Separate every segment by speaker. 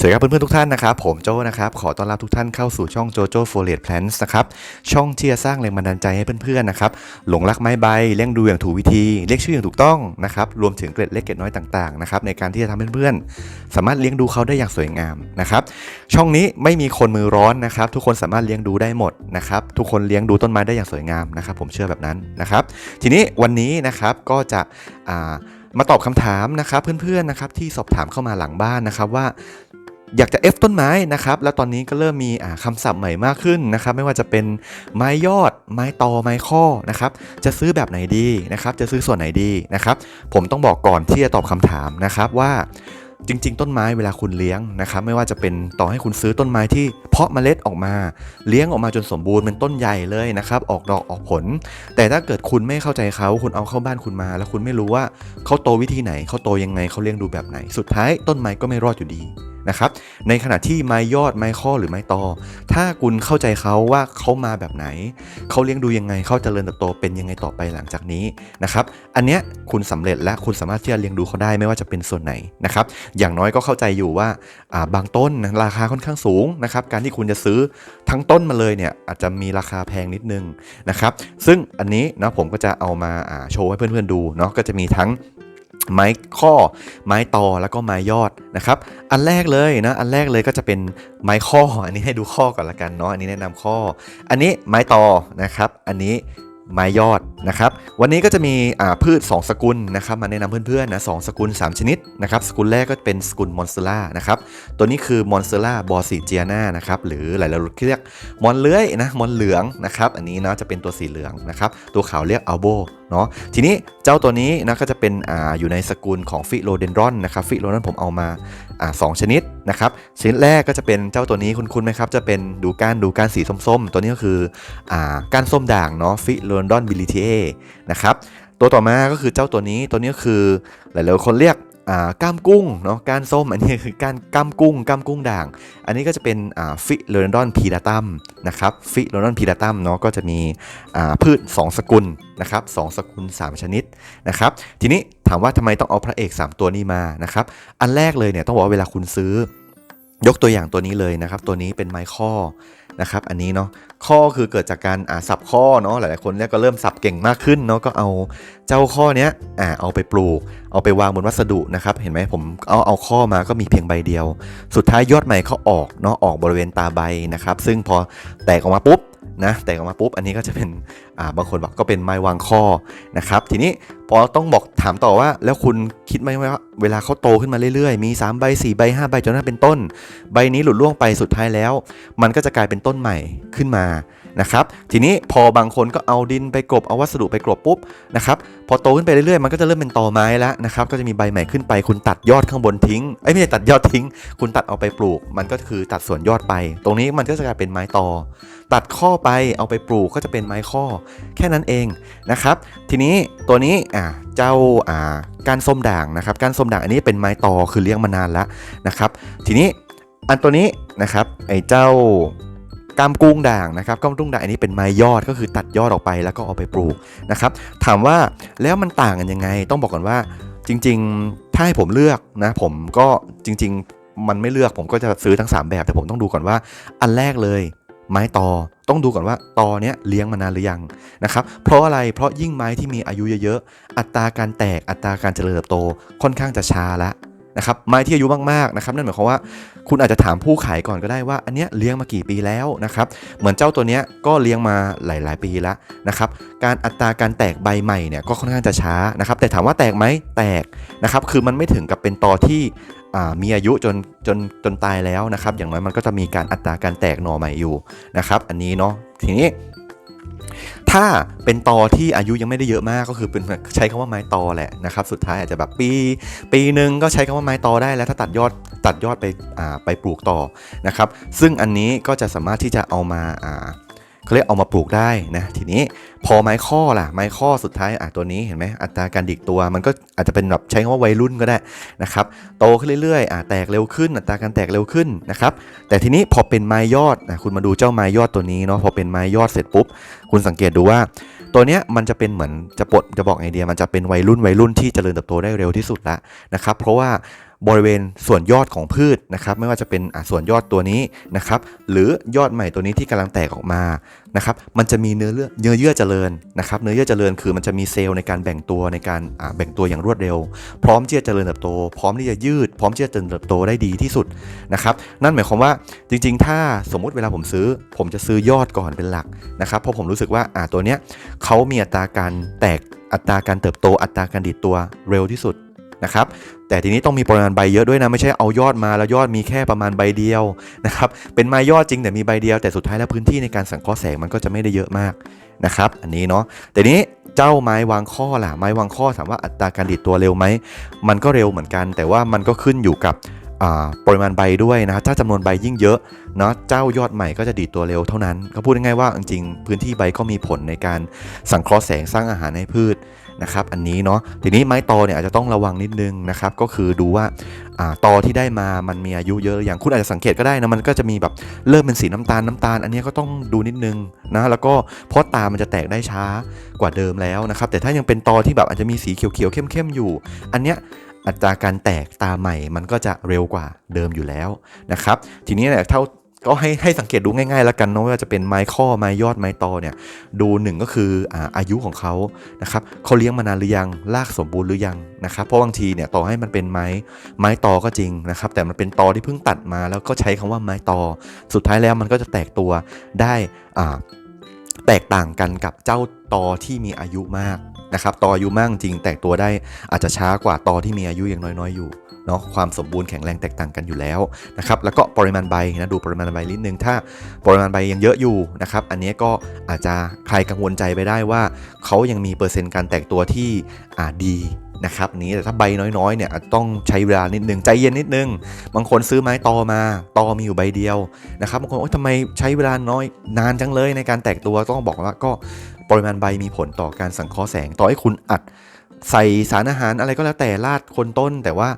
Speaker 1: สวัสดีครับเพื่อนๆทุกท่านนะครับ ผมโจนะครับขอต้อนรับทุกท่านเข้าสู่ช่อง JoJo f o r i e t Plants นะครับช่องที่จะสร้างแรงบันดาลใจให้เพื่อนๆนะครับหลงรักไม้ใบเลี้ยงดูอย่างถูกวิธีเรียกชื่ออย่างถูกต้องนะครับรวมถึงเกร็ดเล็กเกร็ดน้อยต่างๆนะครับในการที่จะทำให้เพื่อนๆสามารถเลี้ยงดูเขาได้อย่างสวยงามนะครับช่องนี้ไม่มีคนมือร้อนนะครับทุกคนสามารถเลี้ยงดูได้หมดนะครับทุกคนเลี้ยงดูต้นไม้ได้อย่างสวยงามนะครับผมเชื่อแบบนั้นนะครับทีนี้วันนี้นะครับก็จะมาตอบคำถามนะครับเพื่อนๆนะครับที่สอบถามเข้ามาหลังบ้านนะครับว่า อยากจะ F ต้นไม้นะครับ แล้วตอนนี้ก็เริ่มมีอ่าคำศัพท์ใหม่มากขึ้นนะครับ ไม่ว่าจะเป็นไม้ยอด ไม้ตอ ไม้ข้อนะครับ จะซื้อแบบไหนดีนะครับ จะซื้อส่วนไหนดีนะครับ ผมต้องบอกก่อนที่จะตอบคำถามนะครับว่าจริง ๆ ต้นไม้เวลาคุณเลี้ยงนะครับ ไม่ว่าจะเป็นต่อให้คุณซื้อต้นไม้ที่เพาะเมล็ดออกมา เลี้ยงออกมาจนสมบูรณ์เป็นต้นใหญ่เลยนะครับ ออกดอกออกผล แต่ถ้าเกิดคุณไม่เข้าใจเขาคุณเอาเข้าบ้านคุณมา แล้วคุณไม่รู้ว่าเขาโตวิธีไหนเขาโตยังไงเขาเลี้ยงดูแบบไหน สุดท้ายต้นไม้ก็ไม่รอดอยู่ดี นะครับในขณะที่ไม้ยอดไม้ข้อหรือไม้ตอ ถ้าคุณเข้าใจเขาว่าเขามาแบบไหน เขาเลี้ยงดูยังไงเขาเจริญเติบโตเป็นยังไงต่อไปหลังจากนี้นะครับอันเนี้ยคุณสำเร็จและคุณสามารถที่จะเลี้ยงดูเขาได้ไม่ว่าจะเป็นส่วนไหนนะครับอย่างน้อยก็เข้าใจอยู่ว่าบางต้นราคาค่อนข้างสูงนะครับการที่คุณจะซื้อทั้งต้นมาเลยเนี่ยอาจจะมีราคาแพงนิดนึงนะครับซึ่งอันนี้นะผมก็จะเอามาโชว์ให้เพื่อนๆดูเนาะก็จะมีทั้ง ไม้ข้อ ไม้ตอแล้วก็ไม้ยอดนะครับ อันแรกเลยนะ อันแรกเลยก็จะเป็นไม้ข้อ อันนี้ให้ดูข้อก่อนละกันเนาะ อันนี้แนะนำข้อ อันนี้ไม้ตอนะครับ อันนี้ ไม้ยอดนะครับ วันนี้ก็จะมีพืช 2 สกุลนะครับมาแนะนำเพื่อนๆนะสสกุล 3 ชนิดนะครับ สกุลแรกก็เป็นสกุลมอนสเตล่านะครับ ตัวนี้คือมอนสเตล่าบอสิเจียนานะครับ หรือหลายๆเรียกมอนเลื้อยนะมอนเหลืองนะครับ อันนี้เนาะจะเป็นตัวสีเหลืองนะครับ ตัวขาวเรียกอัลโบเนาะทีนี้เจ้าตัวนี้นะก็จะเป็นอ่าอยู่ในสกุลของฟิโลเดนดรอนนะครับฟิโลนั้นผมเอามาอ่าสองชนิดนะครับชนิดแรกก็จะเป็นเจ้าตัวนี้คุณคุณไหมครับจะเป็นดูก้านดูก้านสีส้มๆ ตัวนี้ก็คืออ่าก้านส้มด่างเนาะฟิโลเดนดอนบิลิเทนะครับตัวต่อมาก็คือเจ้าตัวนี้ตัวนี้คือหลายๆคนเรียกอ่าก้ามกุ้งเนาะก้านส้มอันนี้คือก้านก้ามกุ้งก้ามกุ้งด่าง อันนี้ก็จะเป็นอ่าฟิโลนดอนพีดาตัมนะครับฟิโลนดอนพีดาตัมเนาะก็จะมีอ่าพืช 2 สกุลนะครับสสกุล 3 ชนิดนะครับทีนี้ถามว่าทำไมต้องเอาพระเอก 3 ตัวนี้มานะครับอันแรกเลยเนี่ยต้องบอกว่าเวลาคุณซื้อยกตัวอย่างตัวนี้เลยนะครับ ตัวนี้เป็นไม้ข้อ นะครับอันนี้เนาะข้อคือเกิดจากการอ่าสับข้อเนาะหลายๆคนเนี่ยก็เริ่มสับเก่งมากขึ้นเนาะก็เอาเจ้าข้อเนี้ยอ่าเอาไปปลูก เอาไปวางบนวัสดุนะครับเห็นไหมผมเอาเอาข้อมาก็มีเพียงใบเดียว สุดท้ายยอดใหม่เขาออกเนาะออกบริเวณตาใบนะครับซึ่งพอแตกออกมาปุ๊บ นะแตกออกมาปุ๊บอันนี้ก็จะเป็นาบางคนบอกก็เป็นไม้วางข้อนะครับทีนี้พอต้องบอกถามต่อว่า แล้วคุณคิดไหมว่าเวลาเขาโตขึ้นมาเรื่อยๆ มี 3 ใบ 4 ใบ 5 ใบจนนั้นเป็นต้น ใบนี้หลุดล่วงไปสุดท้ายแล้ว มันก็จะกลายเป็นต้นใหม่ขึ้นมา นะครับทีนี้พอบางคนก็เอาดินไปกลบเอาวัสดุไปกลบปุ๊บนะครับพอโตขึ้นไปเรื่อยๆมันก็จะเริ่มเป็นตอไม้แล้วนะครับก็จะมีใบใหม่ขึ้นไป คุณตัดยอดข้างบนทิ้งเอ้ไม่ใช่ตัดยอดทิ้ง คุณตัดเอาไปปลูก มันก็คือตัดส่วนยอดไป ตรงนี้มันก็จะกลายเป็นไม้ตอ ตัดข้อไปเอาไปปลูกก็จะเป็นไม้ข้อ แค่นั้นเองนะครับทีนี้ตัวนี้อ่าเจ้าอ่ากานส้มด่างนะครับกานส้มด่างอันนี้เป็นไม้ตอคือเลี้ยงมานานแล้วนะครับทีนี้อันตัวนี้นะครับไอ้เจ้า กามกุ้งด่างนะครับกามกุ้งด่างอันนี้เป็นไม้ยอดก็คือตัดยอดออกไปแล้วก็เอาไปปลูกนะครับ ถามว่าแล้วมันต่างกันยังไง ต้องบอกก่อนว่าจริง ๆ ถ้าให้ผมเลือกนะ ผมก็จริง ๆ มันไม่เลือกผมก็จะซื้อทั้ง 3 แบบแต่ผมต้องดูก่อนว่า อันแรกเลย ไม้ตอต้องดูก่อนว่าตอเนี้ยเลี้ยงมานานหรือยังนะครับ เพราะอะไรเพราะยิ่งไม้ที่มีอายุเยอะๆอัตราการแตกอัตราการเจริญเติบโตค่อนข้างจะช้าละ นะครับไม้ที่อายุมากๆนะครับนั่นหมายความว่าคุณอาจจะถามผู้ขายก่อนก็ได้ว่า อันเนี้ยเลี้ยงมากี่ปีแล้วนะครับเหมือนเจ้าตัวเนี้ยก็เลี้ยงมาหลาย ๆ ปีแล้วนะครับการอัตราการแตกใบใหม่เนี่ยก็ค่อนข้างจะช้านะครับแต่ถามว่าแตกไหมแตกนะครับคือมันไม่ถึงกับเป็นตอที่มีอายุจนจนจนตายแล้วนะครับ อย่างน้อยมันก็จะมีการอัตราการแตกหน่อใหม่อยู่นะครับ อันนี้เนาะทีนี้ ถ้าเป็นตอที่อายุยังไม่ได้เยอะมากก็คือเป็นใช้คำว่าไม้ตอแหละนะครับสุดท้ายอาจจะแบบปีปีหนึ่งก็ใช้คำว่าไม้ตอได้แล้วถ้าตัดยอดตัดยอดไปไปปลูกต่อนะครับซึ่งอันนี้ก็จะสามารถที่จะเอามาา เขาเรียกเอามาปลูกได้นะทีนี้พอไม้ข้อล่ะไม้ข้อสุดท้ายอะตัวนี้เห็นไหมอัตราการดิกตัวมันก็อาจจะเป็นแบบใช้คำว่าวัยรุ่นก็ได้นะครับโตขึ้นเรื่อยๆอะแตกเร็วขึ้น อัตราการแตกเร็วขึ้นนะครับแต่ทีนี้พอเป็นไม้ยอดนะคุณมาดูเจ้าไม้ยอดตัวนี้เนาะพอเป็นไม้ยอดเสร็จปุ๊บ คุณสังเกตดูว่า ตัวเนี้ยมันจะเป็นเหมือนจะปลดจะบอกไอเดีย มันจะเป็นวัยรุ่นวัยรุ่นที่เจริญเติบโตได้เร็วที่สุดละนะครับเพราะว่า บริเวณส่วนยอดของพืชนะครับ ไม่ว่าจะเป็นส่วนยอดตัวนี้นะครับ หรือยอดใหม่ตัวนี้ที่กำลังแตกออกมานะครับ มันจะมีเนื้อเลือดเนื้อเยื่อเจริญนะครับ เนื้อเยื่อเจริญคือมันจะมีเซลล์ในการแบ่งตัวในการแบ่งตัวอย่างรวดเร็ว พร้อมที่จะเจริญเติบโต พร้อมที่จะยืด พร้อมที่จะเจริญเติบโตได้ดีที่สุดนะครับ นั่นหมายความว่าจริง ๆ ถ้าสมมุติเวลาผมซื้อ ผมจะซื้อยอดก่อนเป็นหลักนะครับเพราะผมรู้สึกว่าอ่าตัวเนี้ยเขามีอัตราการแตกอัตราการเติบโตอัตราการดีดตัวเร็วที่สุด นะครับแต่ทีนี้ต้องมีปริมาณใบเยอะด้วยนะไม่ใช่เอายอดมาแล้วยอดมีแค่ประมาณใบเดียวนะครับเป็นไม้ยอดจริงแต่มีใบเดียวแต่สุดท้ายแล้วพื้นที่ในการสังเคราะห์แสงมันก็จะไม่ได้เยอะมากนะครับอันนี้เนาะแต่นี้เจ้าไม้วางข้อล่ะไม้วางข้อถามว่าอัตราการดีดตัวเร็วไหมมันก็เร็วเหมือนกัน แต่ว่ามันก็ขึ้นอยู่กับปริมาณใบด้วยนะถ้าจำนวนใบยิ่งเยอะเนาะเจ้ายอดใหม่ก็จะดีดตัวเร็วเท่านั้น ก็พูดง่ายๆว่าจริงๆพื้นที่ใบก็มีผลในการสังเคราะห์แสงสร้างอาหารให้พืช นะครับอันนี้เนาะทีนี้ไม้ตอเนี่ยอาจจะต้องระวังนิดนึงนะครับก็คือดูว่าตอที่ได้มามันมีอายุเยอะอยังคุณอาจจะสังเกตก็ได้นะมันก็จะมีแบบเริ่มเป็นสีน้ำตาลน้ำตาล อันนี้ก็ต้องดูนิดนึงนะแล้วก็เพราะตามันจะแตกได้ช้ากว่าเดิมแล้วนะครับแต่ถ้ายังเป็นตอที่แบบอาจจะมีสีเขียวๆเข้มๆอยู่ อันเนี้ยอัตราการแตกตาใหม่มันก็จะเร็วกว่าเดิมอยู่แล้วนะครับทีนี้เนี่ยเท่า ก็ให้ให้สังเกตดูง่ายๆแล้วกันเนาะว่าจะเป็นไม้ข้อไม้ยอดไม้ตอเนี่ยดูหนึ่งก็คืออาอายุของเขานะครับเขาเลี้ยงมานานหรือยังรากสมบูรณ์หรือยังนะครับเพราะบางทีเนี่ยต่อให้มันเป็นไม้ไม้ตอก็จริงนะครับแต่มันเป็นตอที่เพิ่งตัดมาแล้วก็ใช้คำว่าไม้ตอ สุดท้ายแล้วมันก็จะแตกตัวได้อ่าแตกต่างกันกับเจ้าตอที่มีอายุมาก นะครับตออายุมากจริงแตกตัวได้อาจจะช้ากว่าตอที่มีอายุยังน้อยๆอยู่เนาะความสมบูรณ์แข็งแรงแตกต่างกันอยู่แล้วนะครับแล้วก็ปริมาณใบนะดูปริมาณใบนิดนึงถ้าปริมาณใบยังเยอะอยู่นะครับอันนี้ก็อาจจะใครกังวลใจไปได้ว่าเขายังมีเปอร์เซ็นต์การแตกตัวที่อาดี นะครับนี้แต่ถ้าใบน้อยๆเนี่ยต้องใช้เวลานิดนึงใจเย็นนิดนึง บางคนซื้อไม้ตอมาตอมีอยู่ใบเดียวนะครับบางคนโอ๊ยทำไมใช้เวลาน้อยนานจังเลยในการแตกตัวต้องบอกว่าก็ปริมาณใบมีผลต่อการสังเคราะห์แสงต่อให้คุณอัด ใส่สารอาหารอะไรก็แล้วแต่ราดคนต้น แต่ว่า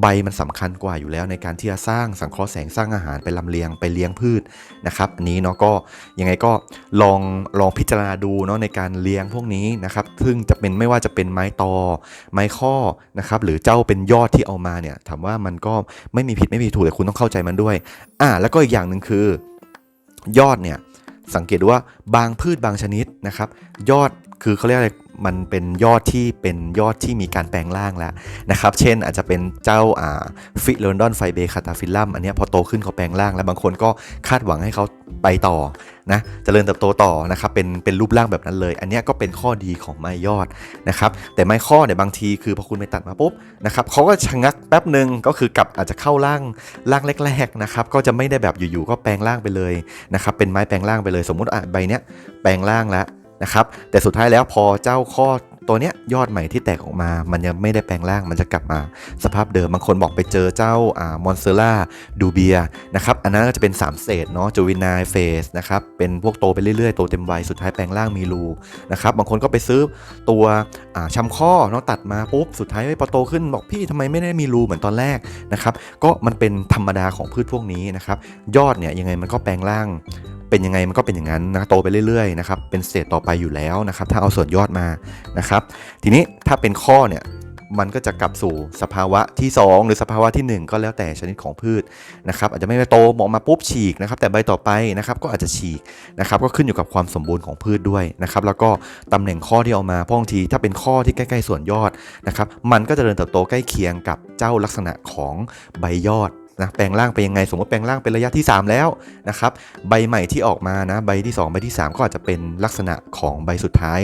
Speaker 1: ใบมันสำคัญกว่าอยู่แล้วในการที่จะสร้างสังเคราะห์แสงสร้างอาหารไปลำเลียงไปเลี้ยงพืชนะครับอันนี้เนาะก็ยังไงก็ลองลองพิจารณาดูเนาะในการเลี้ยงพวกนี้นะครับซึ่งจะเป็นไม่ว่าจะเป็นไม้ตอ ไม้ข้อนะครับหรือเจ้าเป็นยอดที่เอามาเนี่ยถามว่ามันก็ไม่มีผิดไม่มีถูกแต่คุณต้องเข้าใจมันด้วยอ่าแล้วก็อีกอย่างหนึ่งคือยอดเนี่ยสังเกตดูว่าบางพืชบางชนิดนะครับ ยอดคือเขาเรียกอะไร มันเป็นยอดที่เป็นยอดที่มีการแปลงร่างแล้วนะครับ เช่นอาจจะเป็นเจ้าอ่าฟิโลนดอนไฟเบคาตาฟิลัมอันนี้พอโตขึ้นเขาแปลงร่าง แล้วบางคนก็คาดหวังให้เขาไปต่อนะเจริญเติบโตต่อนะครับเป็นเป็นรูปร่างแบบนั้นเลย อันนี้ก็เป็นข้อดีของไม้ยอดนะครับแต่ไม้ข้อเนี่ยบางทีคือพอคุณไปตัดมาปุ๊บนะครับเขาก็ชะงักแป๊บหนึ่งก็คือกลับอาจจะเข้าร่างร่างแรกๆนะครับก็จะไม่ได้แบบอยู่ๆก็แปลงร่างไปเลยนะครับเป็นไม้แปลงร่างไปเลย สมมติอะใบเนี้ยแปลงร่างแล้ว นะครับ แต่สุดท้ายแล้วพอเจ้าข้อตัวเนี้ยยอดใหม่ที่แตกออกมา มันยังไม่ได้แปลงร่าง มันจะกลับมาสภาพเดิม บางคนบอกไปเจอเจ้าอ่ามอนเซล่าดูเบียนะครับ อันนั้นก็จะเป็น 3 เศษเนาะจูวินายเฟสนะครับ เป็นพวกโตไปเรื่อยๆ โตเต็มวัย สุดท้ายแปลงร่างมีรูนะครับ บางคนก็ไปซื้อตัวอ่าชำข้อเนาะตัดมาปุ๊บ สุดท้ายพอโตขึ้นบอกพี่ทำไมไม่ได้มีรูเหมือนตอนแรกนะครับ ก็มันเป็นธรรมดาของพืชพวกนี้นะครับ ยอดเนี่ยยังไงมันก็แปลงร่าง เป็นยังไงมันก็เป็นอย่างนั้นนะโตไปเรื่อยๆนะครับเป็นสเตจต่อไปอยู่แล้วนะครับถ้าเอาส่วนยอดมานะครับ ทีนี้ถ้าเป็นข้อเนี่ยมันก็จะกลับสู่สภาวะที่ 2 หรือสภาวะทีหนึ่1 ก็แล้วแต่ชนิดของพืชนะครับอาจจะไม่ได้โตออกมาปุ๊บฉีกนะครับแต่ใบต่อไปนะครับก็อาจจะฉีกนะครับก็ขึ้นอยู่กับความสมบูรณ์ของพืชด้วยนะครับแล้วก็ตำแหน่งข้อที่เอามาพราะบางทีถ้าเป็นข้อที่ใกล้ๆส่วนยอดนะครับมันก็จะเดินเติบโตใกล้เคียงกับเจ้าลักษณะของใบยอด นะแปลงร่างไปยังไง สมมติแปลงร่างเป็นระยะที่ 3 แล้วนะครับใบใหม่ที่ออกมานะใบที่ 2 ใบที่ 3 ก็อาจจะเป็นลักษณะของใบสุดท้าย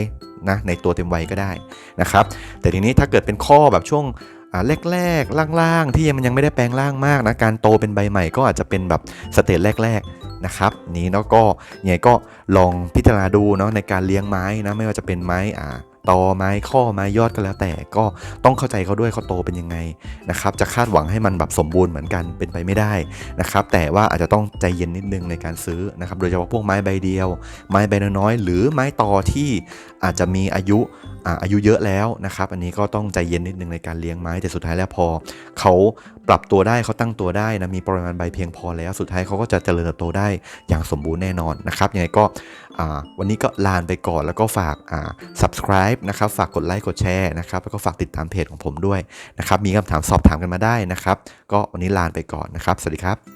Speaker 1: นะในตัวเต็มวัยก็ได้นะครับแต่ทีนี้ถ้าเกิดเป็นข้อแบบช่วงแรกๆล่างๆ ที่มันยังไม่ได้แปลงร่างมากนะการโตเป็นใบใหม่ก็อาจจะเป็นแบบสเตจแรกๆนะครับนี้แล้วก็ยังไงก็ลองพิจารณาดูเนาะในการเลี้ยงไม้นะไม่ว่าจะเป็นไม้อ่า ตอไม้ข้อไม้ยอดก็แล้ว แต่ก็ต้องเข้าใจเขาด้วยเขาโตเป็นยังไงนะครับจะคาดหวังให้มันแบบสมบูรณ์เหมือนกันเป็นไปไม่ได้นะครับแต่ว่าอาจจะต้องใจเย็นนิดนึงในการซื้อนะครับโดยเฉพาะพวกไม้ใบเดียว ไม้ใบน้อยๆหรือไม้ตอที่อาจจะมีอายุ อายุเยอะแล้วนะครับอันนี้ก็ต้องใจเย็นนิดนึงในการเลี้ยงไม้แต่สุดท้ายแล้วพอเขาปรับตัวได้เขาตั้งตัวได้นะมีปริมาณใบเพียงพอแล้วสุดท้ายเขาก็จะเจริญเติบโตได้อย่างสมบูรณ์แน่นอนนะครับยังไงก็วันนี้ก็ลาไปก่อนแล้วก็ฝากา subscribe นะครับฝากกดไลค์กดแชร์นะครับแล้วก็ฝากติดตามเพจของผมด้วยนะครับมีคำถามสอบถามกันมาได้นะครับ ก็วันนี้ลาไปก่อนนะครับ สวัสดีครับ